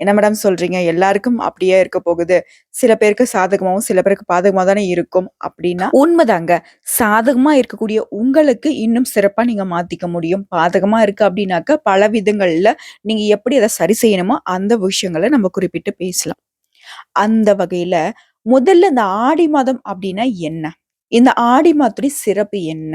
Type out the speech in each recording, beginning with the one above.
என்ன மேடம் சொல்றீங்க? எல்லாருக்கும் அப்படியே இருக்க போகுது. சில பேருக்கு சாதகமாகவும் சில பேருக்கு பாதகமாக தானே இருக்கும் அப்படின்னா உண்மைதாங்க. சாதகமா இருக்கக்கூடிய உங்களுக்கு இன்னும் சிறப்பா நீங்க மாத்திக்க முடியும். பாதகமா இருக்கு அப்படின்னாக்க பல விதங்கள்ல நீங்க எப்படி அதை சரி செய்யணுமோ அந்த விஷயங்களை நம்ம குறிப்பிட்டு பேசலாம். அந்த வகையில முதல்ல இந்த ஆடி மாதம் அப்படின்னா என்ன? இந்த ஆடி மாதத்துடைய சிறப்பு என்ன?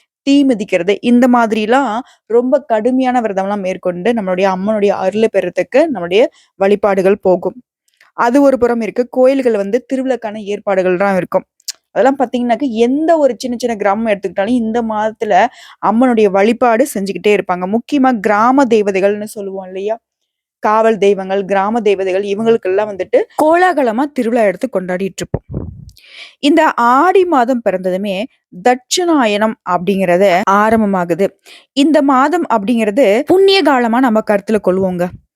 தீ மிதிக்கிறது. இந்த மாதிரிலாம் ரொம்ப கடுமையான விரதம்லாம் மேற்கொண்டு நம்மளுடைய அம்மனுடைய அருளை பெறத்துக்கு நம்மளுடைய வழிபாடுகள் போகும். அது ஒரு புறம் இருக்கு. கோயில்கள் வந்து திருவிழாக்கான ஏற்பாடுகள்லாம் இருக்கும். அதெல்லாம் பார்த்தீங்கன்னாக்க எந்த ஒரு சின்ன சின்ன கிராமம் எடுத்துக்கிட்டாலும் இந்த மாதத்துல அம்மனுடைய வழிபாடு செஞ்சுக்கிட்டே இருப்பாங்க. முக்கியமா கிராம தேவதைகள்னு சொல்லுவோம் இல்லையா? காவல் தெய்வங்கள் கிராம தெய்வதைகள் இவங்களுக்கெல்லாம் வந்துட்டு கோலாகலமா திருவிழா எடுத்து கொண்டாடிட்டு இருப்போம் இந்த ஆடி மாதம் பிறந்ததுமே தட்சிணாயனம் அப்படிங்கறது ஆரம்பமாகுது. இந்த மாதம் அப்படிங்கிறது புண்ணிய காலமா நம்ம கருத்துல கொள்வோங்க.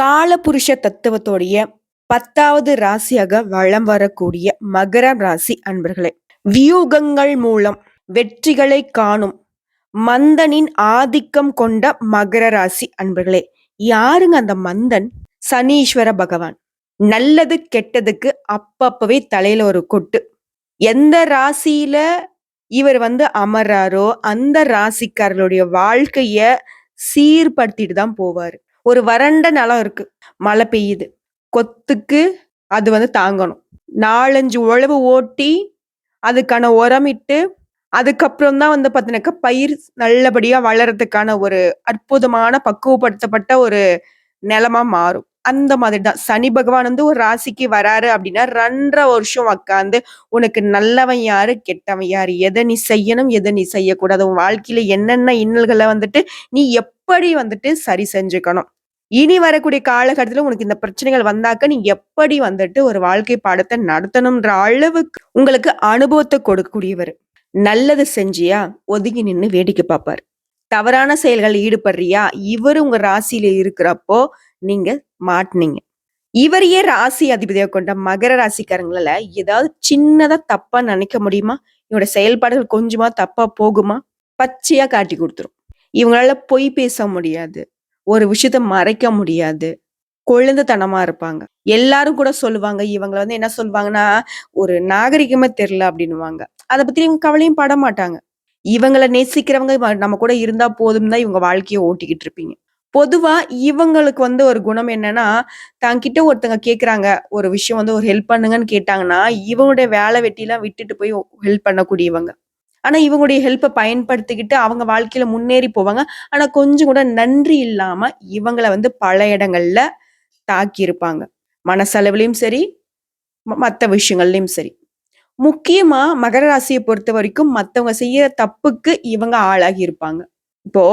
காலபுருஷ தத்துவத்தோடைய பத்தாவது ராசியாக வளம் வரக்கூடிய மகர ராசி அன்பர்களே வியூகங்கள் மூலம் வெற்றிகளை காணும் மந்தனின் ஆதிக்கம் கொண்ட மகர ராசி அன்பர்களே யாருங்க அந்த மந்தன்? சனீஸ்வர பகவான். நல்லது கெட்டதுக்கு அப்பப்பவே தலையில ஒரு கொட்டு. எந்த ராசியில இவர் வந்து அமர்றாரோ அந்த ராசிக்காரர்களுடைய வாழ்க்கைய சீர்படுத்திட்டு தான் போவாரு. ஒரு வறண்ட நிலம் இருக்கு. மழை பெய்யுது. கொத்துக்கு அது வந்து தாங்கணும். நாலஞ்சு உழவு ஓட்டி அதுக்கான உரமிட்டு அதுக்கப்புறம் தான் வந்து பார்த்தீங்கன்னாக்கா பயிர் நல்லபடியாக வளர்றதுக்கான ஒரு அற்புதமான பக்குவப்படுத்தப்பட்ட ஒரு நிலமா மாறும். அந்த மாதிரி தான். சனி பகவான் வந்து ஒரு ராசிக்கு வராரு அப்படின்னா ரெண்டரை வருஷம் உக்காந்து உனக்கு நல்லவன் யாரு கெட்டவன் யாரு? எதை நீ செய்யணும் எதை நீ செய்யக்கூடாது? உன் வாழ்க்கையில என்னென்ன இன்னல்களை வந்துட்டு நீ எப்படி வந்துட்டு சரி செஞ்சுக்கணும்? இனி வரக்கூடிய காலகட்டத்தில் உனக்கு இந்த பிரச்சனைகள் வந்தாக்க நீ எப்படி வந்துட்டு ஒரு வாழ்க்கை பாடத்தை நடத்தணும்ன்ற அளவுக்கு உங்களுக்கு அனுபவத்தை கொடுக்கக்கூடியவர். நல்லது செஞ்சியா? ஒதுங்கி நின்று வேடிக்கை பார்ப்பார். தவறான செயல்கள் ஈடுபடுறியா? இவர் உங்க ராசியில இருக்கிறப்போ நீங்க மாட்டினீங்க. இவரையே ராசி அதிபதியாக கொண்ட மகர ராசிக்காரங்களால ஏதாவது சின்னதா தப்பா நினைக்க முடியுமா? இவனோட செயல்பாடுகள் கொஞ்சமா தப்பா போகுமா? பச்சையா காட்டி கொடுத்துரும். இவங்களால பொய் பேச முடியாது. ஒரு விஷயத்த மறைக்க முடியாது. குழந்தைத்தனமா இருப்பாங்க. எல்லாரும் கூட சொல்லுவாங்க. இவங்களை வந்து என்ன சொல்லுவாங்கன்னா ஒரு நாகரிகமே தெரியல அப்படின்னுவாங்க. அதை பத்தி இவங்க கவலையும் பட மாட்டாங்க. இவங்கள நேசிக்கிறவங்க நம்ம கூட இருந்தா போதும் தான் இவங்க வாழ்க்கையை ஓட்டிக்கிட்டு இருப்பீங்க. பொதுவா இவங்களுக்கு வந்து ஒரு குணம் என்னன்னா தங்கிட்ட ஒருத்தங்க கேக்குறாங்க ஒரு விஷயம் வந்து ஒரு ஹெல்ப் பண்ணுங்கன்னு கேட்டாங்கன்னா இவங்களுடைய வேலை வெட்டிலாம் விட்டுட்டு போய் ஹெல்ப் பண்ணக்கூடியவங்க. ஆனா இவங்களுடைய ஹெல்ப்பை பயன்படுத்திக்கிட்டு அவங்க வாழ்க்கையில முன்னேறி போவாங்க. ஆனா கொஞ்சம் கூட நன்றி இல்லாம இவங்கள வந்து பல இடங்கள்ல தாக்கி இருப்பாங்க மனசளவுலயும் சரி மற்ற விஷயங்கள்லையும் சரி. முக்கியமா மகர ராசியை பொறுத்த வரைக்கும் மத்தவங்க செய்யற தப்புக்கு இவங்க ஆளாகி இருப்பாங்க. இப்போ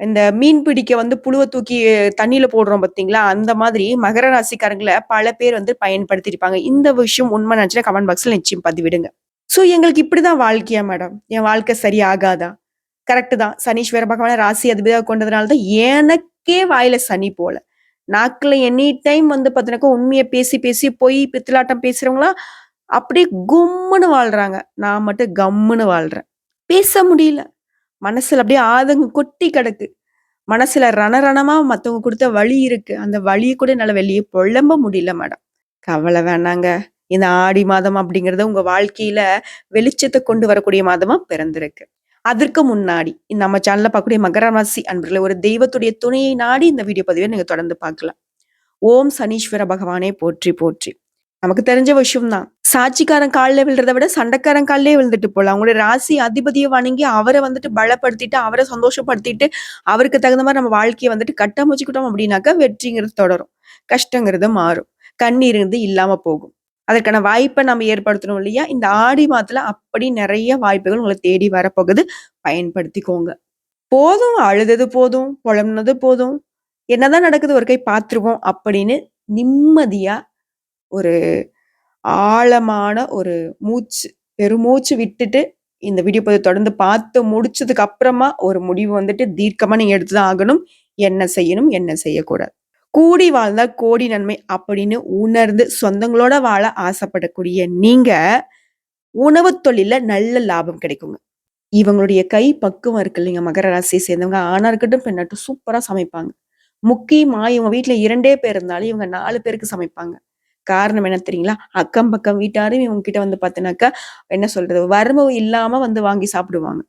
இந்த மீன் பிடிக்க வந்து புழுவை தூக்கி தண்ணியில போடுறோம் பார்த்தீங்களா அந்த மாதிரி மகர ராசிக்காரங்களை பல பேர் வந்து பயன்படுத்தியிருப்பாங்க. இந்த விஷயம் உண்மை நினைச்சுன்னா கமெண்ட் பாக்ஸ்ல நிச்சயம் பதிவிடுங்க. ஸோ எங்களுக்கு இப்படிதான் வாழ்க்கையா மேடம் என் வாழ்க்கை சரியாகாதா? கரெக்டு தான். சனீஸ்வர பகவான ராசி அதிபதியாக கொண்டதுனால தான் எனக்கே வாயில சனி போல. நாக்கில் எனி டைம் வந்து பார்த்தீங்கன்னாக்கா உண்மையை பேசி பேசி போய் பித்தலாட்டம் பேசுறவங்களாம் அப்படியே கும்முன்னு வாழ்றாங்க. நான் மட்டும் கம்முன்னு வாழ்றேன். பேச முடியல. மனசுல அப்படியே ஆதங்கம் கொட்டி கிடக்கு. மனசுல ரணரணமா மத்தவங்க கொடுத்த வழி இருக்கு. அந்த வழியை கூட என்னால வெளியே பொழம்ப முடியல மேடம். கவலை வேணாங்க. இந்த ஆடி மாதம் அப்படிங்கறத உங்க வாழ்க்கையில வெளிச்சத்தை கொண்டு வரக்கூடிய மாதமா பிறந்திருக்கு. அதற்கு முன்னாடி இந்த நம்ம சேனல்ல பார்க்கக்கூடிய மகர ராசி அன்பர்களை ஒரு தெய்வத்துடைய துணையை நாடி இந்த வீடியோ பதிவை நீங்க தொடர்ந்து பார்க்கலாம். ஓம் சனீஸ்வர பகவானே போற்றி போற்றி. நமக்கு தெரிஞ்ச விஷயம் தான் சாட்சிக்காரன் காலில் விழுறத விட சண்டைக்காரன் காலிலே விழுந்துட்டு போகலாம் அவங்களுடைய ராசி அதிபதியை வணங்கி அவரை வந்துட்டு பலப்படுத்திட்டு அவரை சந்தோஷப்படுத்திட்டு அவருக்கு தகுந்த மாதிரி நம்ம வாழ்க்கையை வந்துட்டு கட்டமைச்சுக்கிட்டோம் அப்படின்னாக்கா வெற்றிங்கிறது தொடரும். கஷ்டங்கிறது மாறும். கண்ணீருங்கிறது இல்லாம போகும். அதற்கான வாய்ப்பை நம்ம ஏற்படுத்தணும் இல்லையா? இந்த ஆடி மாதத்துல அப்படி நிறைய வாய்ப்புகள் உங்களை தேடி வரப்போகுது. பயன்படுத்திக்கோங்க. போதும் அழுதது போதும் புலம்புனது போதும். என்னதான் நடக்குது ஒரு கை பார்த்துருவோம் அப்படின்னு நிம்மதியா ஒரு ஆழமான ஒரு மூச்சு பெருமூச்சு விட்டுட்டு இந்த வீடியோ பதிவு தொடர்ந்து பார்த்து முடிச்சதுக்கு அப்புறமா ஒரு முடிவு வந்துட்டு தீர்க்கமா நீங்க எடுத்துதான் ஆகணும். என்ன செய்யணும் என்ன செய்யக்கூடாது. கூடி வாழ்ந்தால் கோடி நன்மை அப்படின்னு உணர்ந்து சொந்தங்களோட வாழ ஆசைப்படக்கூடிய நீங்க உணவு தொழில நல்ல லாபம் கிடைக்குங்க. இவங்களுடைய கை பக்குவம் இருக்கு இல்லைங்க. மகர ராசியை சேர்ந்தவங்க ஆனா இருக்கட்டும் பெண்ணாட்டும் சூப்பரா சமைப்பாங்க. முக்கியமா இவங்க வீட்டில் இரண்டே பேர் இருந்தாலும் இவங்க நாலு பேருக்கு சமைப்பாங்க. காரணம் என்ன தெரியுங்களா? அக்கம் பக்கம் வீட்டாரும் இவங்க கிட்ட வந்து பார்த்தீங்கன்னாக்கா என்ன சொல்றது வறுமை இல்லாம வந்து வாங்கி சாப்பிடுவாங்க.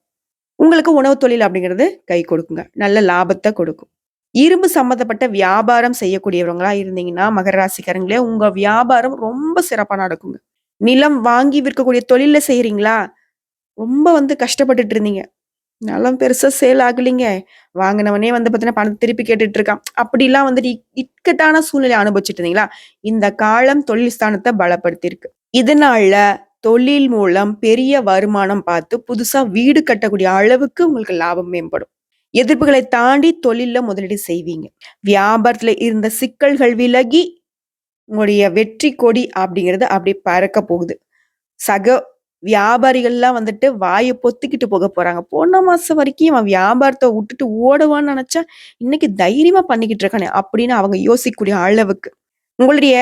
உங்களுக்கு உணவு தொழில் அப்படிங்கிறது கை கொடுக்குங்க. நல்ல லாபத்தை கொடுக்கும். இரும்பு சம்மந்தப்பட்ட வியாபாரம் செய்யக்கூடியவங்களா இருந்தீங்கன்னா மகர ராசிக்காரங்களே உங்க வியாபாரம் ரொம்ப சிறப்பா நடக்குங்க. நிலம் வாங்கி விற்கக்கூடிய தொழில செய்யறீங்களா ரொம்ப வந்து கஷ்டப்பட்டுட்டு இருந்தீங்க. நிலம் பெருசா சேல் ஆகலைங்க. வாங்கினவனே வந்து பார்த்தீங்கன்னா, பணத்தை திருப்பி கேட்டுட்டு இருக்கான். அப்படிலாம் வந்துட்டு இக்கட்டான சூழ்நிலை அனுபவிச்சுட்டு இருந்தீங்களா? இந்த காலம் தொழில் ஸ்தானத்தை பலப்படுத்தியிருக்கு. இதனால தொழில் மூலம் பெரிய வருமானம் பார்த்து புதுசா வீடு கட்டக்கூடிய அளவுக்கு உங்களுக்கு லாபம் மேம்படும். எதிர்ப்புகளை தாண்டி தொழில முதலீடு செய்வீங்க. வியாபாரத்துல இருந்த சிக்கல்கள் விலகி, உங்களுடைய வெற்றி கொடி அப்படிங்கிறது அப்படியே பறக்க போகுது. சக வியாபாரிகள்லாம் வந்துட்டு வாயை பொத்திக்கிட்டு போக போறாங்க. போன மாசம் வரைக்கும் அவன் வியாபாரத்தை விட்டுட்டு ஓடுவான்னு நினைச்சா இன்னைக்கு தைரியமா பண்ணிக்கிட்டு இருக்கானே! அப்படின்னு அவங்க யோசிக்கக்கூடிய அளவுக்கு. உங்களுடைய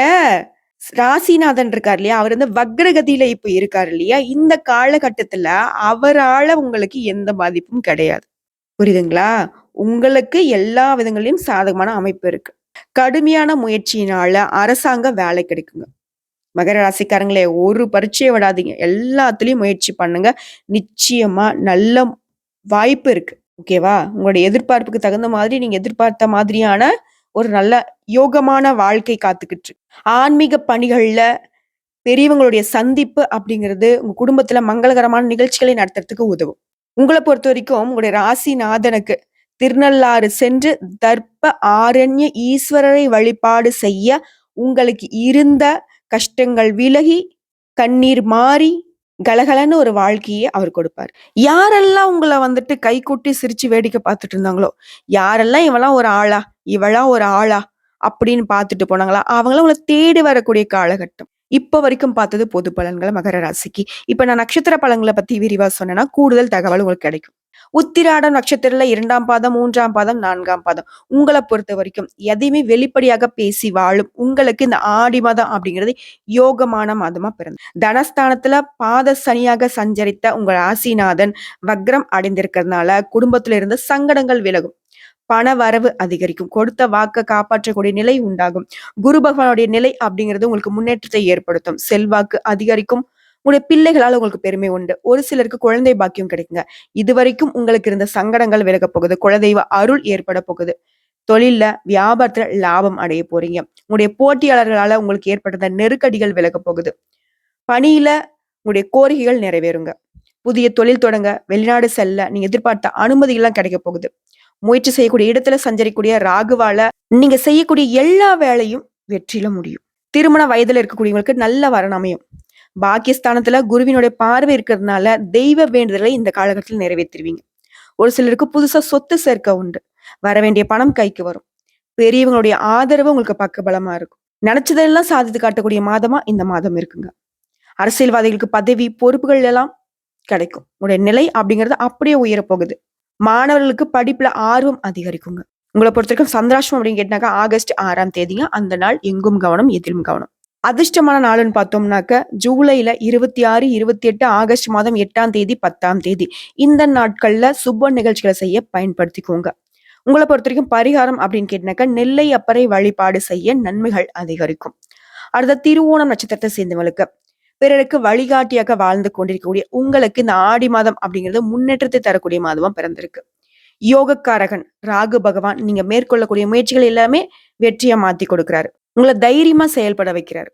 ராசிநாதன் இருக்கார் இல்லையா? அவர் வந்து வக்ரகதியில இப்ப இருக்காரு இல்லையா? இந்த காலகட்டத்துல அவரால உங்களுக்கு எந்த பாதிப்பும் கிடையாது. புரியுதுங்களா? உங்களுக்கு எல்லா விதங்களிலும் சாதகமான அமைப்பு இருக்கு. கடுமையான முயற்சியினால அரசாங்க வேலை கிடைக்குங்க. மகர ராசிக்காரங்களே, ஒரு பரீட்சையை விடாதீங்க. எல்லாத்துலேயும் முயற்சி பண்ணுங்க. நிச்சயமா நல்ல வாய்ப்பு இருக்கு. ஓகேவா? உங்களுடைய எதிர்பார்ப்புக்கு தகுந்த மாதிரி நீங்க எதிர்பார்த்த மாதிரியான ஒரு நல்ல யோகமான வாழ்க்கை காத்துக்கிட்டு ஆன்மீக பணிகள்ல பெரியவங்களுடைய சந்திப்பு அப்படிங்கிறது உங்க குடும்பத்துல மங்களகரமான நிகழ்ச்சிகளை நடத்துறதுக்கு உதவும். உங்களை பொறுத்த வரைக்கும் உங்களுடைய ராசிநாதனுக்கு திருநள்ளாறு சென்று தர்ப்ப ஆரண்ய ஈஸ்வரரை வழிபாடு செய்ய உங்களுக்கு இருந்த கஷ்டங்கள் விலகி, கண்ணீர் மாறி, கலகலன்னு ஒரு வாழ்க்கையை அவர் கொடுப்பார். யாரெல்லாம் உங்களை வந்துட்டு கைகூட்டி சிரிச்சு வேடிக்கை பார்த்துட்டு இருந்தாங்களோ, யாரெல்லாம் இவெல்லாம் ஒரு ஆளா? இவளாம் ஒரு ஆளா? அப்படின்னு பார்த்துட்டு போனாங்களா, அவங்களாம் உங்களை தேடி வரக்கூடிய காலகட்டம். இப்ப வரைக்கும் பார்த்தது பொது பலன்களை மகர ராசிக்கு. இப்ப நான் நட்சத்திர பலன்களை பத்தி விரிவா சொன்னேன்னா, கூடுதல் தகவல் உங்களுக்கு கிடைக்கும். உத்திராடம் நட்சத்திரத்துல இரண்டாம் பாதம், மூன்றாம் பாதம், நான்காம் பாதம். உங்களை பொறுத்த வரைக்கும் எதையுமே வெளிப்படையாக பேசி வாழும் உங்களுக்கு இந்த ஆடி மாதம் அப்படிங்கிறது யோகமான மாதமா பிறந்தது. தனஸ்தானத்துல பாத சனியாக சஞ்சரித்த உங்க ராசிநாதன் வக்ரம் அடைந்திருக்கிறதுனால, குடும்பத்துல இருந்த சங்கடங்கள் விலகும். பண வரவு அதிகரிக்கும். கொடுத்த வாக்க காப்பாற்றக்கூடிய நிலை உண்டாகும். குரு பகவானுடைய நிலை அப்படிங்கிறது உங்களுக்கு முன்னேற்றத்தை ஏற்படுத்தும். செல்வாக்கு அதிகரிக்கும். உங்களுடைய பிள்ளைகளால உங்களுக்கு பெருமை உண்டு. ஒரு சிலருக்கு குழந்தை பாக்கியம் கிடைக்குங்க. இதுவரைக்கும் உங்களுக்கு இருந்த சங்கடங்கள் விலகப் போகுது. குலதெய்வ அருள் ஏற்பட போகுது. தொழில்ல, வியாபாரத்துல லாபம் அடைய போறீங்க. உங்களுடைய போட்டியாளர்களால உங்களுக்கு ஏற்பட்ட நெருக்கடிகள் விலகப் போகுது. பணியில உங்களுடைய கோரிக்கைகள் நிறைவேறுங்க. புதிய தொழில் தொடங்க, வெளிநாடு செல்ல நீங்க எதிர்பார்த்த அனுமதிகள்லாம் கிடைக்கப் போகுது. முயற்சி செய்யக்கூடிய இடத்துல சஞ்சரிக்கூடிய ராகுவால நீங்க செய்யக்கூடிய எல்லா வேலையும் வெற்றியில முடியும். திருமண வயதுல இருக்கக்கூடியவங்களுக்கு நல்ல வரன் அமையும். பாக்கியஸ்தானத்துல குருவினுடைய பார்வை இருக்கிறதுனால, தெய்வ வேண்டுதலை இந்த காலகட்டத்துல நிறைவேத்திருவீங்க. ஒரு சிலருக்கு புதுசா சொத்து சேர்க்க உண்டு. வர வேண்டிய பணம் கைக்கு வரும். பெரியவங்களுடைய ஆதரவு உங்களுக்கு பக்கபலமா இருக்கும். நினைச்சதெல்லாம் சாதித்து காட்டக்கூடிய மாதமா இந்த மாதம் இருக்குங்க. அரசியல்வாதிகளுக்கு பதவி, பொறுப்புகள் எல்லாம் கிடைக்கும். உங்களுடைய நிலை அப்படிங்கிறது அப்படியே உயரப் போகுது. மாணவர்களுக்கு படிப்புல ஆர்வம் அதிகரிக்குங்க. உங்கள பொறுத்தவரைக்கும் சந்திராஷ்டமம் அப்படின்னு கேட்டாக்கா, ஆகஸ்ட் ஆறாம் தேதிங்க. அந்த நாள் எங்கும் கவனம், எதிலும் கவனம். அதிர்ஷ்டமான நாளுன்னு பார்த்தோம்னாக்க, ஜூலைல 26, 28, ஆகஸ்ட் மாதம் எட்டாம் தேதி, 10ஆம் தேதி. இந்த நாட்கள்ல சுப நிகழ்ச்சிகளை செய்ய பயன்படுத்திக்கோங்க. பொறுத்த வரைக்கும் பரிகாரம் அப்படின்னு கேட்டீங்கன்னாக்கா, நெல்லை அப்பறை வழிபாடு செய்ய நன்மைகள் அதிகரிக்கும். அடுத்த திருவோணம் நட்சத்திரத்தை சேர்ந்தவங்களுக்கு, பிறருக்கு வழிகாட்டியாக வாழ்ந்து கொண்டிருக்கக்கூடிய உங்களுக்கு இந்த ஆடி மாதம் அப்படிங்கிறது முன்னேற்றத்தை தரக்கூடிய மாதமா பிறந்திருக்கு. யோகக்காரகன் ராகு பகவான் நீங்க மேற்கொள்ளக்கூடிய முயற்சிகள் எல்லாமே வெற்றியா மாத்தி கொடுக்கிறாரு. உங்களை தைரியமா செயல்பட வைக்கிறாரு.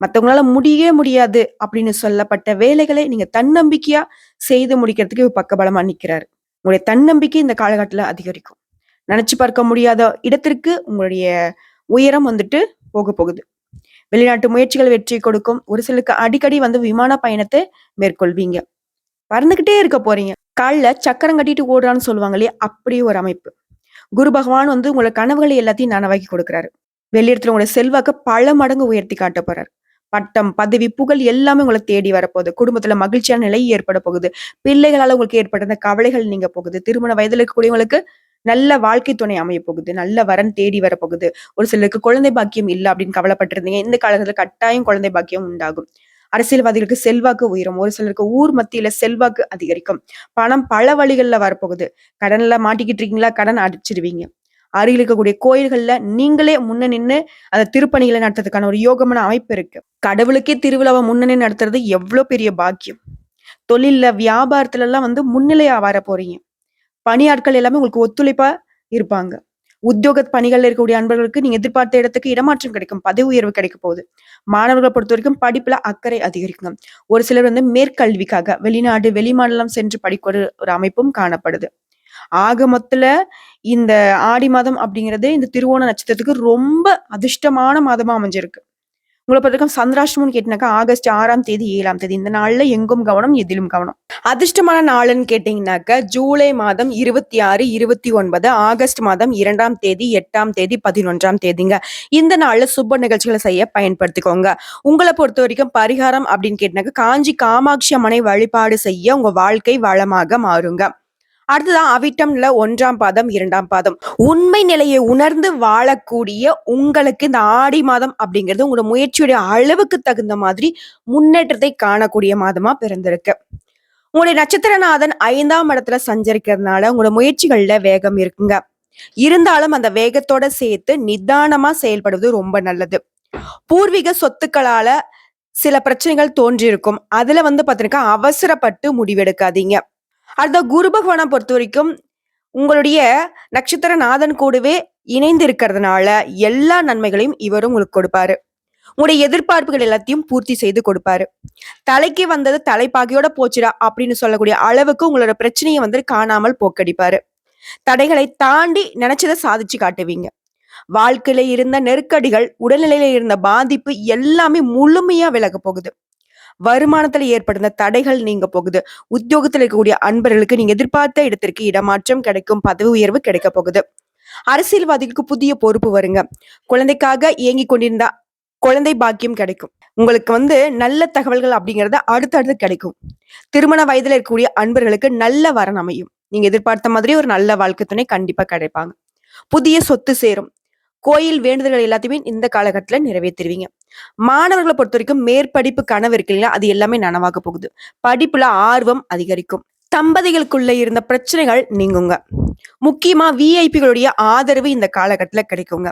மத்தவங்களால முடியவே முடியாது அப்படின்னு சொல்லப்பட்ட வேலைகளை நீங்க தன்னம்பிக்கையா செய்து முடிக்கிறதுக்கு பக்கபலமா நிக்கிறாரு. உங்களுடைய தன்னம்பிக்கை இந்த காலகட்டத்துல அதிகரிக்கும். நினைச்சு பார்க்க முடியாத இடத்திற்கு உங்களுடைய உயரம் வந்துட்டு போகப் போகுது. வெளிநாட்டு முயற்சிகள் வெற்றி கொடுக்கும். ஒரு சிலருக்கு அடிக்கடி வந்து விமான பயணத்தை மேற்கொள்வீங்க. பறந்துகிட்டே இருக்க போறீங்க. காலில் சக்கரம் கட்டிட்டு ஓடுறான்னு சொல்லுவாங்களே அப்படி ஒரு அமைப்பு. குரு பகவான் வந்து உங்களோட கனவுகளை எல்லாத்தையும் நனவாக்கி கொடுக்குறாரு வெளியிடத்துல உங்களை செல்வாக்க பல மடங்கு உயர்த்தி காட்ட போறார் பட்டம், பதவி, புகழ் எல்லாமே உங்களை தேடி வரப்போகுது. குடும்பத்துல மகிழ்ச்சியான நிலை ஏற்பட போகுது. பிள்ளைகளால உங்களுக்கு ஏற்பட்ட கவலைகள் நீங்க போகுது. திருமண வயதில் இருக்கக்கூடியவங்களுக்கு நல்ல வாழ்க்கை துணை அமையப் போகுது. நல்ல வரன் தேடி வரப்போகுது. ஒரு சிலருக்கு குழந்தை பாக்கியம் இல்ல அப்படின்னு கவலைப்பட்டிருந்தீங்க. இந்த காலத்துல கட்டாயம் குழந்தை பாக்கியம் உண்டாகும். அரசியல்வாதிகளுக்கு செல்வாக்கு உயரும். ஒரு சிலருக்கு ஊர் மத்தியில செல்வாக்கு அதிகரிக்கும். பணம் பல வழிகள்ல வரப்போகுது. கடன்ல மாட்டிக்கிட்டு இருக்கீங்களா? கடன் அடிச்சிருவீங்க அருகில் இருக்கக்கூடிய கோயில்கள்ல நீங்களே முன்ன நின்னு அந்த திருப்பணிகளை நடத்துறதுக்கான ஒரு யோகமான அமைப்பு இருக்கு. கடவுளுக்கே திருவிழாவை முன்னணி நடத்துறது எவ்வளோ பெரிய பாக்கியம். தொழில்ல, வியாபாரத்துல எல்லாம் வந்து முன்னிலையா வரப் போறீங்க. பணியாட்கள் எல்லாமே உங்களுக்கு ஒத்துழைப்பா இருப்பாங்க. உத்தியோக பணிகள்ல இருக்கக்கூடிய அன்பர்களுக்கு நீங்க எதிர்பார்த்த இடத்துக்கு இடமாற்றம் கிடைக்கும் பதவி உயர்வு கிடைக்க போகுது மாணவர்களை பொறுத்த வரைக்கும் படிப்புல அக்கறை அதிகரிக்கும் ஒரு சிலர் வந்து மேற்கல்விக்காக வெளிநாடு வெளிமாநிலம் சென்று படிக்கிற ஒரு அமைப்பும் காணப்படுது ஆக மொத்தல இந்த ஆடி மாதம் அப்படிங்கிறது இந்த திருவோண நட்சத்திரத்துக்கு ரொம்ப அதிர்ஷ்டமான மாதமா அமைஞ்சிருக்கு. உங்களை பொறுத்தவரைக்கும் சந்திராஷ்டமம்னு கேட்டினாக்கா ஆகஸ்ட் ஆறாம் தேதி ஏழாம் தேதி. இந்த நாள்ல எங்கும் கவனம் எதிலும் கவனம். அதிர்ஷ்டமான நாளுன்னு கேட்டீங்கன்னாக்க ஜூலை மாதம் இருபத்தி ஆறு இருபத்தி ஒன்பது ஆகஸ்ட் மாதம் இரண்டாம் தேதி எட்டாம் தேதி பதினொன்றாம் தேதிங்க. இந்த நாள்ல சுப நிகழ்ச்சிகளை செய்ய பயன்படுத்திக்கோங்க. உங்களை பொறுத்த வரைக்கும் பரிகாரம் அப்படின்னு கேட்டினாக்கா காஞ்சி காமாட்சி அம்மனை வழிபாடு செய்ய உங்க வாழ்க்கை வளமாக மாறுங்க. அடுத்ததான் அவிட்டம்ல ஒன்றாம் பாதம் இரண்டாம் பாதம். உண்மை நிலையை உணர்ந்து வாழக்கூடிய உங்களுக்கு இந்த ஆடி மாதம் அப்படிங்கிறது உங்களோட முயற்சியுடைய அளவுக்கு தகுந்த மாதிரி முன்னேற்றத்தை காணக்கூடிய மாதமா பிறந்திருக்கு. உங்களுடைய நட்சத்திரநாதன் ஐந்தாம் இடத்துல சஞ்சரிக்கிறதுனால உங்களோட முயற்சிகள்ல வேகம் இருக்குங்க. இருந்தாலும் அந்த வேகத்தோட சேர்த்து நிதானமா செயல்படுவது ரொம்ப நல்லது. பூர்வீக சொத்துக்களால சில பிரச்சனைகள் தோன்றியிருக்கும். அதுல வந்து பாத்தீங்கன்னா அவசரப்பட்டு முடிவெடுக்காதீங்க. அடுத்த குரு பகவானை பொறுத்த வரைக்கும் உங்களுடைய நட்சத்திர நாதன் கூடவே இணைந்து இருக்கிறதுனால எல்லா நன்மைகளையும் இவரும் உங்களுக்கு கொடுப்பாரு. உங்களுடைய எதிர்பார்ப்புகள் எல்லாத்தையும் பூர்த்தி செய்து கொடுப்பாரு. தலைக்கு வந்தது தலைப்பாகையோட போச்சுடா அப்படின்னு சொல்லக்கூடிய அளவுக்கு உங்களோட பிரச்சனையை வந்து காணாமல் போக்கடிப்பாரு. தடைகளை தாண்டி நினைச்சதை சாதிச்சு காட்டுவீங்க. வாழ்க்கையில இருந்த நெருக்கடிகள் உடல்நிலையில இருந்த பாதிப்பு எல்லாமே முழுமையா விலக போகுது. வருமானத்துல ஏற்படுத்த தடைகள் நீங்க போகுது. உத்தியோகத்தில் இருக்கக்கூடிய அன்பர்களுக்கு நீங்க எதிர்பார்த்த இடத்திற்கு இடமாற்றம் கிடைக்கும் பதவி உயர்வு கிடைக்க போகுது. அரசியல்வாதிகளுக்கு புதிய பொறுப்பு வருங்க. குழந்தைக்காக இயங்கி கொண்டிருந்த குழந்தை பாக்கியம் கிடைக்கும். உங்களுக்கு வந்து நல்ல தகவல்கள் அப்படிங்கறது அடுத்தடுத்து கிடைக்கும். திருமண வயதில் இருக்கக்கூடிய அன்பர்களுக்கு நல்ல வரன் அமையும். நீங்க எதிர்பார்த்த மாதிரி ஒரு நல்ல வாழ்க்கை துணை கண்டிப்பா கிடைப்பாங்க. புதிய சொத்து சேரும். கோயில் வேண்டுதல்கள் எல்லாத்தையுமே இந்த காலகட்டத்துல நிறைவேற்றிடுவீங்க மாணவர்களை பொறுத்த வரைக்கும் மேற்படிப்பு கனவு இருக்கு இல்லைங்களா? அது எல்லாமே நனவாக போகுது. படிப்புல ஆர்வம் அதிகரிக்கும். தம்பதிகளுக்குள்ள இருந்த பிரச்சனைகள் நீங்குங்க. முக்கியமா விஐபிகளுடைய ஆதரவு இந்த காலகட்டத்துல கிடைக்குங்க.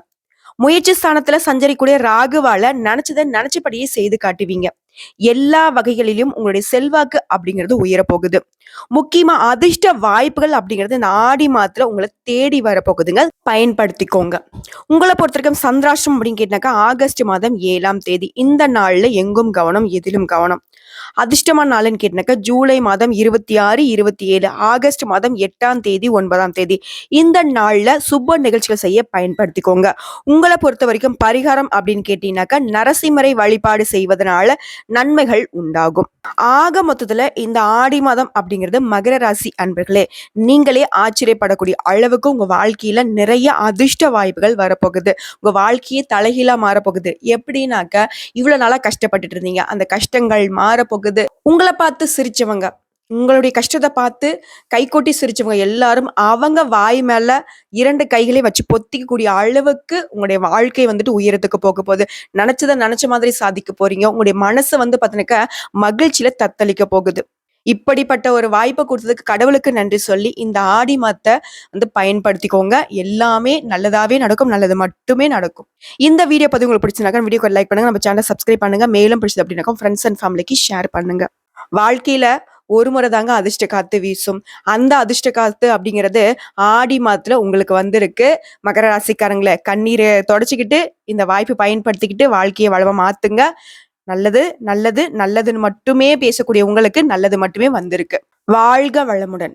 முயற்சி ஸ்தானத்துல சஞ்சரிக்கூடிய ராகுவால நினைச்சதை நினைச்சபடியே செய்து காட்டுவீங்க. எல்லா வகைகளிலும் உங்களுடைய செல்வாக்கு அப்படிங்கிறது உயரப்போகுது. போகுது முக்கியமா அதிர்ஷ்ட வாய்ப்புகள் அப்படிங்கிறது இந்த ஆடி மாதத்துல உங்களை தேடி வரப்போகுதுங்க. பயன்படுத்திக்கோங்க. உங்களை பொறுத்த வரைக்கும் சந்திராஷ்டம் அப்படின்னு கேட்டாக்கா ஆகஸ்ட் மாதம் ஏழாம் தேதி. இந்த நாள்ல எங்கும் கவனம் எதிலும் கவனம். அதிர்ஷ்டமான நாள்னு கேட்டினாக்கா ஜூலை மாதம் இருபத்தி ஆறு இருபத்தி ஏழு ஆகஸ்ட் மாதம் எட்டாம் தேதி ஒன்பதாம் தேதி. இந்த நாளில் சுப நிகழ்ச்சிகள் செய்ய பயன்படுத்திக்கோங்க. உங்களை பொறுத்த வரைக்கும் பரிகாரம் அப்படின்னு கேட்டீங்கன்னாக்கா நரசிம்மரை வழிபாடு செய்வதனால நன்மைகள் உண்டாகும். ஆக மொத்தத்தில் இந்த ஆடி மாதம் அப்படிங்கிறது மகர ராசி அன்பர்களே நீங்களே ஆச்சரியப்படக்கூடிய அளவுக்கு உங்கள் வாழ்க்கையில் நிறைய அதிர்ஷ்ட வாய்ப்புகள் வரப்போகுது. உங்கள் வாழ்க்கையே தலைகீழாக மாறப்போகுது. எப்படின்னாக்கா இவ்வளோ நாளாக கஷ்டப்பட்டுட்டு இருந்தீங்க. அந்த கஷ்டங்கள் மாறப்போகுது. உங்களை பார்த்து சிரிச்சவங்க உங்களுடைய கஷ்டத்தை பார்த்து கைகொட்டி சிரிச்சவங்க எல்லாரும் அவங்க வாய் மேல இரண்டு கைகளை வச்சு பொத்திக்கக்கூடிய அளவுக்கு உங்களுடைய வாழ்க்கை வந்துட்டு உயரத்துக்கு போக போகுது. நினைச்சதை நினைச்ச மாதிரி சாதிக்க போறீங்க. உங்களுடைய மனசு வந்து பார்த்தீங்கன்னாக்கா மகிழ்ச்சியில தத்தளிக்க போகுது. இப்படிப்பட்ட ஒரு வாய்ப்பை கொடுத்ததுக்கு கடவுளுக்கு நன்றி சொல்லி இந்த ஆடி மாதத்தை வந்து பயன்படுத்திக்கோங்க. எல்லாமே நல்லதாவே நடக்கும் நல்லது மட்டுமே நடக்கும். இந்த வீடியோ பதிவு உங்களுக்கு பிடிச்சிருந்தாக்க வீடியோக்கு லைக் பண்ணுங்க. நம்ம சேனலை சப்ஸ்கிரைப் பண்ணுங்க. மேலும் பிடிச்சது அப்படின்னாக்கா ஃப்ரெண்ட்ஸ் அண்ட் ஃபேமிலிக்கு ஷேர் பண்ணுங்க. வாழ்க்கையில ஒரு முறை தாங்க அதிர்ஷ்ட காத்து வீசும். அந்த அதிர்ஷ்ட காத்து அப்படிங்கிறது ஆடி மாதத்துல உங்களுக்கு வந்திருக்கு. மகர ராசிக்காரங்களை கண்ணீரை தொடச்சிக்கிட்டு இந்த வாய்ப்பு பயன்படுத்திக்கிட்டு வாழ்க்கையை வளமா மாத்துங்க. நல்லது நல்லது நல்லதுன்னு மட்டுமே பேசக்கூடிய உங்களுக்கு நல்லது மட்டுமே வந்திருக்கு. வாழ்க வளமுடன்.